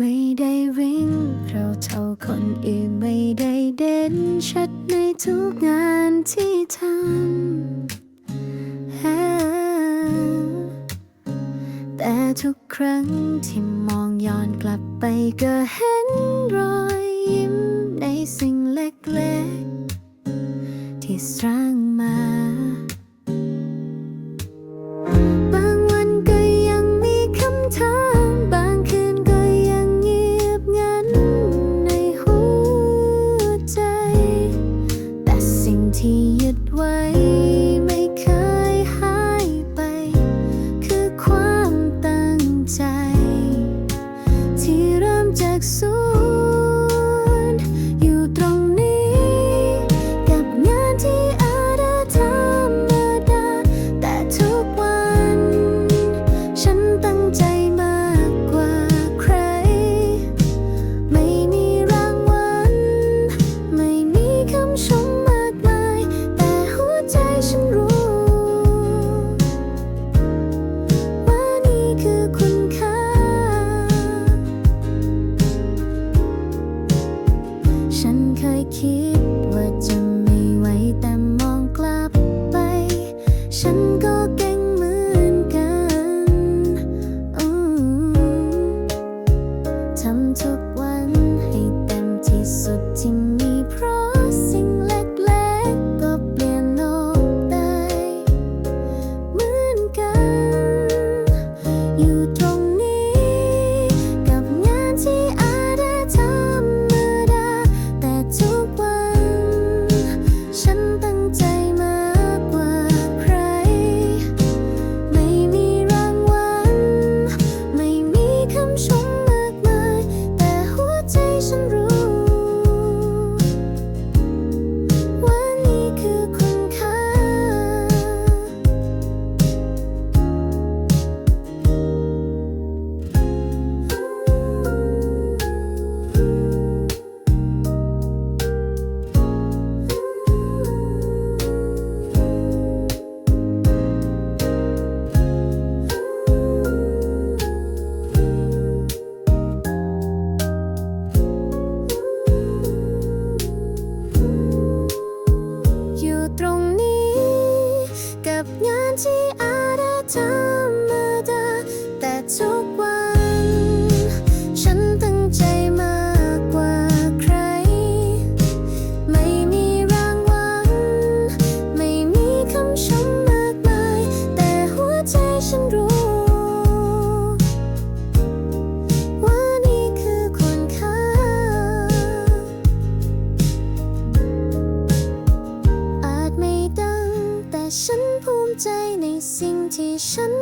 ไม่ได้วิ่งเราเท่าคนอื่นไม่ได้เด่นชัดในทุกงานที่ทำแต่ทุกครั้งที่มองย้อนกลับไปก็เห็นรอยยิ้มในสิ่งเล็กๆที่สร้า ที่อาจธรรมาแต่ทุกวัน ฉันตั้งใจมากกว่าใคร ไม่มีรางวัลไม่มีคำชมมากมาย แต่หัวใจฉันรู้ ว่านี่คือคุณค่า อาจไม่ดังแต่ฉัน สิ่งที่ฉัน